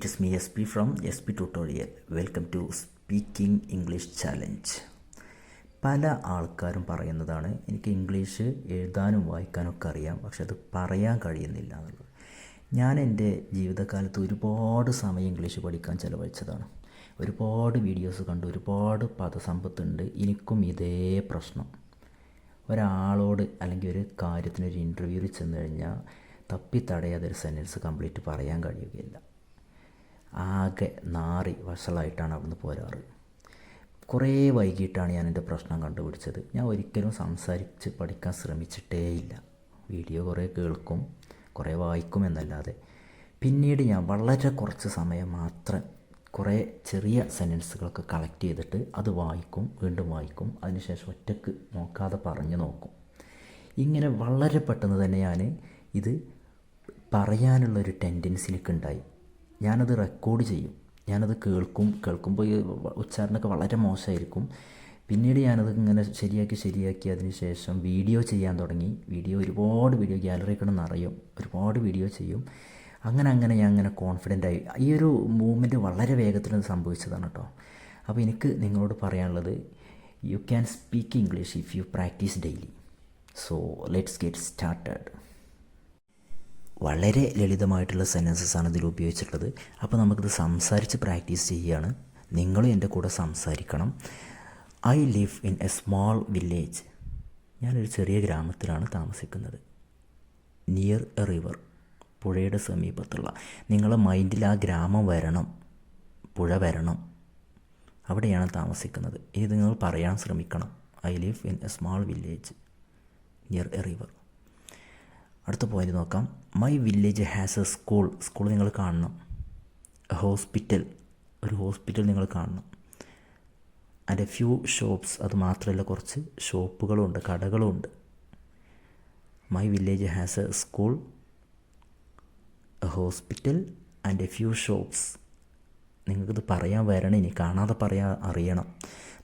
It is me SP from SP Tutorial. Welcome to Speaking English Challenge. പല ആൾക്കാരും പറയുന്നതാണ് എനിക്ക് ഇംഗ്ലീഷ് എഴുതാനും വായിക്കാനും ഒക്കെ അറിയാം പക്ഷെ അത് പറയാൻ കഴിയുന്നില്ല എന്നുള്ളത് ഞാൻ എന്റെ ജീവിതകാലത്ത് ഒരുപാട് സമയം ഇംഗ്ലീഷ് പഠിക്കാൻ ചിലവഴിച്ചതാണ് ഒരുപാട് വീഡിയോസ് കണ്ടു ഒരുപാട് പദസമ്പത്തുണ്ട് എനിക്കും ഇതേ പ്രശ്നം ഒരാളോട് അല്ലെങ്കിൽ ഒരു കാര്യത്തിനൊരു ഇന്റർവ്യൂവിൽ ചെന്ന് കഴിഞ്ഞാൽ തപ്പി തടയാതെ ഒരു സെന്റൻസ് കംപ്ലീറ്റ് പറയാൻ കഴിയുകയില്ല ആകെ നാറി വഷളായിട്ടാണ് അവിടുന്ന് പോരാറ്. കുറേ വൈകിട്ടാണ് ഞാൻ എന്റെ പ്രശ്നം കണ്ടുപിടിച്ചത്. ഞാൻ ഒരിക്കലും സംസാരിച്ച് പഠിക്കാൻ ശ്രമിച്ചിട്ടേയില്ല. വീഡിയോ കുറേ കേൾക്കും കുറേ വായിക്കും എന്നല്ലാതെ. പിന്നീട് ഞാൻ വളരെ കുറച്ച് സമയം മാത്രം കുറേ ചെറിയ സെന്റൻസുകളൊക്കെ കളക്ട് ചെയ്തിട്ട് അത് വായിക്കും വീണ്ടും വായിക്കും. അതിനുശേഷം ഒറ്റയ്ക്ക് നോക്കാതെ പറഞ്ഞു നോക്കും. ഇങ്ങനെ വളരെ പെട്ടെന്ന് തന്നെ ഞാൻ ഇത് പറയാനുള്ളൊരു ടെൻഡൻസി എനിക്കുണ്ടായി ഞാനത് റെക്കോർഡ് ചെയ്യും. ഞാനത് കേൾക്കും. കേൾക്കുമ്പോൾ ഈ ഉച്ചാരണമൊക്കെ വളരെ മോശമായിരിക്കും. പിന്നീട് ഞാനത് ഇങ്ങനെ ശരിയാക്കി ശരിയാക്കി അതിന് ശേഷം വീഡിയോ ചെയ്യാൻ തുടങ്ങി. വീഡിയോ ഒരുപാട് വീഡിയോ ഗ്യാലറി ഒക്കെ നിറയും. ഒരുപാട് വീഡിയോ ചെയ്യും. അങ്ങനെ അങ്ങനെ ഞാൻ അങ്ങനെ കോൺഫിഡന്റ് ആയി. ഈ ഒരു മൂവ്മെന്റ് വളരെ വേഗത്തിൽ സംഭവിച്ചതാണ് കേട്ടോ അപ്പോൾ എനിക്ക് നിങ്ങളോട് പറയാനുള്ളത് you can speak English if you practice daily so let's get started വളരെ ലളിതമായിട്ടുള്ള സെന്റൻസസ് ആണ് ഇതിൽ ഉപയോഗിച്ചിട്ടുള്ളത്. അപ്പോൾ നമുക്കിത് സംസാരിച്ച് പ്രാക്ടീസ് ചെയ്യുകയാണ്. നിങ്ങളും എന്റെ കൂടെ സംസാരിക്കണം. I live in a small village ഞാനൊരു ചെറിയ ഗ്രാമത്തിലാണ് താമസിക്കുന്നത്. നിയർ എ റിവർ പുഴയുടെ സമീപത്തുള്ള. നിങ്ങളുടെ മൈൻഡിൽ ആ ഗ്രാമം വരണം. പുഴ വരണം. അവിടെയാണ് താമസിക്കുന്നത്. ഇത് നിങ്ങൾ പറയാൻ ശ്രമിക്കണം. I live in a small village near a river അടുത്ത പോയിന്റ് നോക്കാം. My village has a school school നിങ്ങൾ കാണണം. ഹോസ്പിറ്റൽ ഒരു ഹോസ്പിറ്റൽ നിങ്ങൾ കാണണം. ആൻഡ് എ ഫ്യൂ ഷോപ്സ് അത് മാത്രമല്ല കുറച്ച് ഷോപ്പുകളുണ്ട് കടകളുണ്ട്. My village has a school a hospital and a few shops നിങ്ങൾക്കിത് പറയാൻ വരണം ഇനി കാണാതെ പറയാൻ അറിയണം.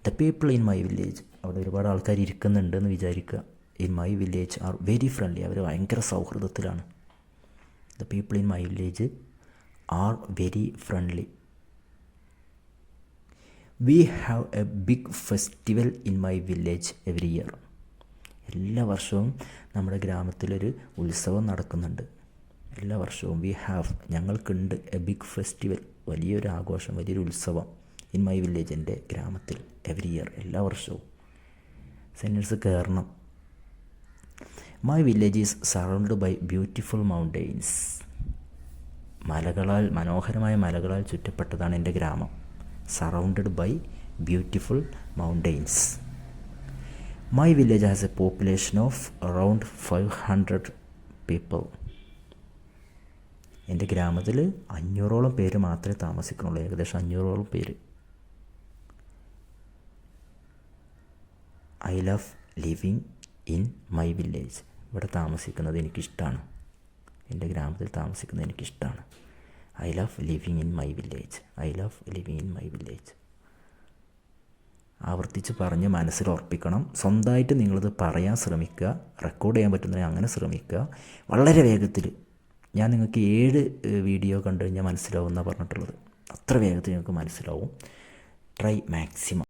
The people in my village അവിടെ ഒരുപാട് ആൾക്കാർ ഇരിക്കുന്നുണ്ടെന്ന് വിചാരിക്കുക. In my village are very friendly അവർ ഭയങ്കര സൗഹൃദത്തിലാണ്. The people in my village are very friendly we have a big festival in my village every year എല്ലാ വർഷവും നമ്മുടെ ഗ്രാമത്തിലൊരു ഉത്സവം നടക്കുന്നുണ്ട്. എല്ലാ വർഷവും വി ഹാവ് ഞങ്ങൾക്കുണ്ട് എ ബിഗ് ഫെസ്റ്റിവൽ വലിയൊരു ആഘോഷം വലിയൊരു ഉത്സവം ഇൻ മൈ വില്ലേജ് എന്റെ ഗ്രാമത്തിൽ എവറി ഇയർ എല്ലാ വർഷവും. സെന്റൻസ് കയറണം my village is surrounded by beautiful mountains മലകളാൽ മനോഹരമായ മലകളാൽ ചുറ്റപ്പെട്ടതാണ് എന്റെ ഗ്രാമം. Surrounded by beautiful mountains my village has a population of around five hundred people എന്റെ ഗ്രാമത്തിൽ അഞ്ഞൂറോളം പേര് മാത്രമേ താമസിക്കുന്നുള്ളൂ. ഏകദേശം അഞ്ഞൂറോളം പേര്. I love living in my village. ഇവിടെ താമസിക്കുന്നത് എനിക്കിഷ്ടമാണ് എന്റെ ഗ്രാമത്തിൽ താമസിക്കുന്നത് എനിക്കിഷ്ടമാണ് I love living in my village. I love living in my village. ആവർത്തിച്ച് പറഞ്ഞ് മനസ്സിൽ ഉറപ്പിക്കണം. സ്വന്തമായിട്ട് നിങ്ങളിത് പറയാൻ ശ്രമിക്കുക. റെക്കോർഡ് ചെയ്യാൻ പറ്റുന്നതിന് അങ്ങനെ ശ്രമിക്കുക. വളരെ വേഗത്തിൽ. ഞാൻ നിങ്ങൾക്ക് ഏഴ് വീഡിയോ കണ്ടു കഴിഞ്ഞാൽ മനസ്സിലാവും എന്നാണ് പറഞ്ഞിട്ടുള്ളത്. അത്ര വേഗത്തിൽ നിങ്ങൾക്ക് മനസ്സിലാവും. Try maximum